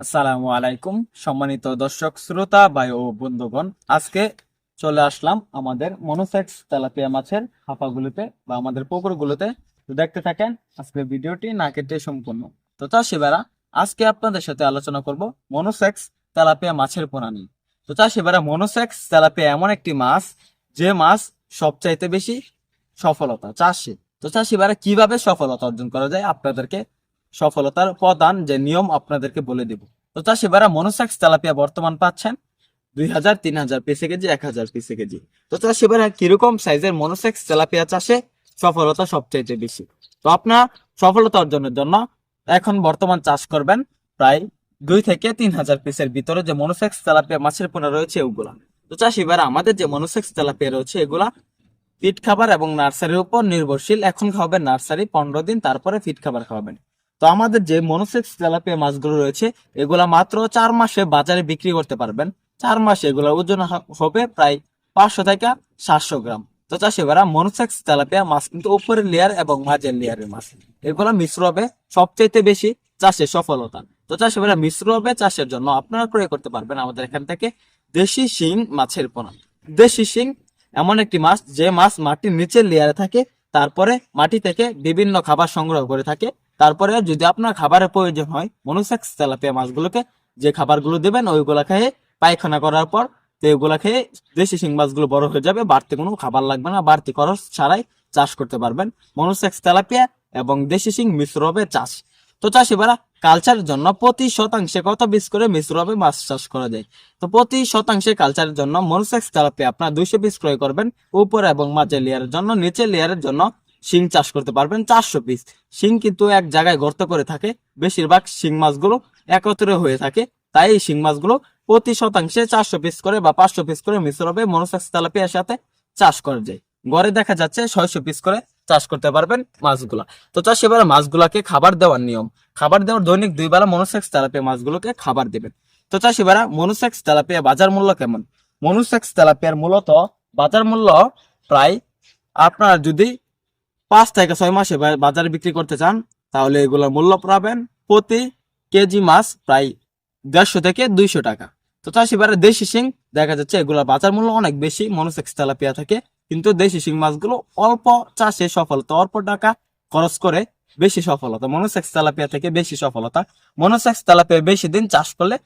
আসসালামু আলাইকুম, সম্মানিত দর্শক, শ্রোতা, ভাই ও বন্ধুগণ। আজকে চলে আসলাম আমাদের মনোসেক্স তেলাপিয়া মাছের হাঁপাগুলোতে বা আমাদের পুকুরগুলোতে। তো দেখতে থাকেন আজকে ভিডিওটি না কেটে সম্পূর্ণ। তো চাষি ভাইরা আজকে আপনাদের সাথে আলোচনা করব মনোসেক্স তেলাপিয়া মাছের পোনা নিয়ে। তো চাষি ভাইরা মনোসেক্স তেলাপিয়া এমন একটি মাছ, যে মাছ সবচাইতে বেশি সফলতা, চাষে। তো চাষি ভাইরা কীভাবে সফলতা অর্জন করা যায়, আপনাদেরকে সফলতার প্রধান যে নিয়ম আপনাদেরকে বলে দেব। তো চাষি ভাইরা, মনোসেক্স তেলাপিয়া বর্তমান পাচ্ছেন দুই হাজার, তিন হাজার পিসে কেজি, এক হাজার পিসে কেজি। তো কীরকম সাইজের তেলাপিয়া চাষে সফলতা সবচাইতে বেশি? তো আপনার সফলতা অর্জনের জন্য এখন বর্তমান চাষ করবেন প্রায় দুই থেকে তিন হাজার পিসের ভিতরে যে মনোসেক্স তেলাপিয়া মাছের পোনা রয়েছে ওগুলা তো চাষি আমাদের যে মনোসেক্স তেলাপিয়া রয়েছে এগুলা ফিট খাবার এবং নার্সারির উপর নির্ভরশীল। এখন খাওয়াবেন নার্সারি, পনেরো দিন, তারপরে ফিট খাবার খাওয়াবেন। তো আমাদের যে মনোসেক্স তেলাপিয়া মাছগুলো রয়েছে, এগুলা মাত্র চার মাসে বাজারে বিক্রি করতে পারবেন। চার মাসে এগুলোর ওজন হবে প্রায় পাঁচশো থেকে সাতশো গ্রাম। তো চাষি ভাইরা মনোসেক্স তেলাপিয়া মাছ কিন্তু উপরের লেয়ার এবং মাঝের লেয়ারের মাছ। এগুলো মিশ্র হবে, সবচাইতে বেশি চাষের সফলতা। তো চাষি ভাইরা, মিশ্র হবে চাষের জন্য আপনারা ক্রয় করতে পারবেন আমাদের এখান থেকে দেশি শিং মাছের পোনা। দেশি শিং এমন একটি মাছ, যে মাছ মাটির নিচের লেয়ারে থাকে, তারপরে মাটি থেকে বিভিন্ন খাবার সংগ্রহ করে থাকে। তারপরে যদি আপনার খাবারের প্রয়োজন হয় মনোসেক্স তেলাপিয়া মাছগুলোকে যে খাবারগুলো দেবেন, ওইগুলা খেয়ে পায়খানা করার পর তো এগুলা খেয়ে দেশি শিং মাছগুলো বড় হয়ে যাবে, বাড়তি কোনো খাবার লাগবে না, বাড়তি খরচ ছাড়াই চাষ করতে পারবেন। মনোসেক্স তেলাপিয়া এবং দেশি শিং মিশ্র হবে চাষ। তো চাষিবারা কালচারের জন্য প্রতি শতাংশে কত বীজ করে মিশ্র হবে মাছ চাষ করা যায়? তো প্রতি শতাংশে কালচারের জন্য মনোসেক্স তেলাপিয়া আপনার দুইশো পিস ক্রয় করবেন, উপর এবং মাঝের লেয়ারের জন্য নিচের লেয়ারের জন্য শিং চাষ করতে পারবেন চারশো পিস শিং কিন্তু এক জায়গায় গর্ত করে থাকে, বেশিরভাগ শিং মাছগুলো একত্রে হয়ে থাকে। তাই এই শিং মাছগুলো প্রতি শতাংশে চারশো পিস করে বা পাঁচশো পিস করে মিশ্র হবে মনোসেক্স তেলাপিয়ার সাথে চাষ করা যায়। গড়ে দেখা যাচ্ছে ছয়শো পিস করে চাষ করতে পারবেন মাছগুলা। তো চাষ, এবারে মাছগুলাকে খাবার দেওয়ার নিয়ম। খাবার দেওয়ার দৈনিক দুই বেলা মনোসেক্স তেলাপিয়া মাছগুলোকে খাবার দেবেন। তো চাষ, এবারে মনোসেক্স তেলাপিয়া বাজার মূল্য কেমন? মনোসেক্স তেলাপিয়ার মূলত বাজার মূল্য প্রায় আপনার যদি পাঁচ থেকে ছয় মাসে বাজারে বিক্রি করতে চান, তাহলে এগুলোর মূল্য পাবেন প্রতি কেজি মাছ প্রায় দেড়শো থেকে দুইশো টাকা। তো চাষি এবারে দেশি শিং, দেখা যাচ্ছে এগুলোর বাজার মূল্য অনেক বেশি, মনোসেক্স তেলাপিয়া থাকে, কিন্তু দেশি শিং মাছগুলো অল্প চাষে সফলতা, অল্প টাকা খরচ করে বেশি সফলতা, মনোসেক্স তেলাপিয়া থেকে বেশি সফলতা। মনোসেক্স তেলাপিয়া বেশি দিন চাষ করলে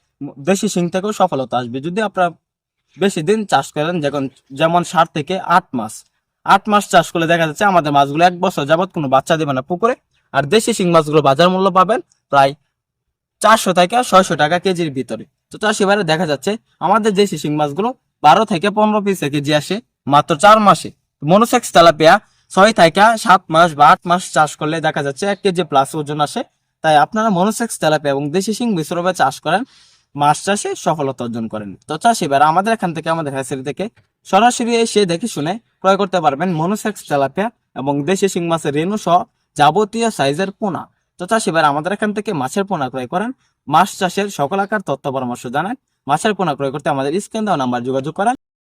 দেশি শিং থেকেও সফলতা আসবে। যদি আপনারা বেশি দিন চাষ করেন, যেমন যেমন সাত থেকে আট মাস আট মাস চাষ করলে দেখা যাচ্ছে আমাদের মাছগুলো এক বছর যাবত কোনো বাচ্চা দেবে না পুকুরে। আর দেশি শিং মাছগুলো বাজার মূল্য পাবেন প্রায় চারশো থেকে ছয়শো টাকা কেজির ভিতরে। তো চাষ দেখা যাচ্ছে আমাদের দেশি শিং মাছগুলো বারো থেকে পনেরো পিসে কেজি আসে মাত্র চার মাসে। মনোসেক্স তেলাপিয়া ছয় থেকে সাত মাস বা আট মাস চাষ করলে দেখা যাচ্ছে এক কেজি প্লাস ওজন আসে। তাই আপনারা মনোসেক্স তেলাপিয়া এবং দেশি শিং মিশ্রভাবে চাষ করেন, মাছ চাষে সফলতা অর্জন করেন। তো চাষ আমাদের এখান থেকে, আমাদের হ্যাচারি থেকে সরাসরি এসে দেখে শুনে ক্রয় করতে পারবেন মনোসেক্স তেলাপিয়া এবং দেশি শিং মাছের রেণু সহ যাবতীয় সাইজের পোনা। তো চাষি ভাই আমাদের এখান থেকে মাছের পোনা ক্রয় করেন। মাছ চাষের সকল আকার তথ্য পরামর্শ জানান। মাছের পোনা ক্রয় করতে আমাদের স্ক্রিন দেওয়া নাম্বার যোগাযোগ করেন।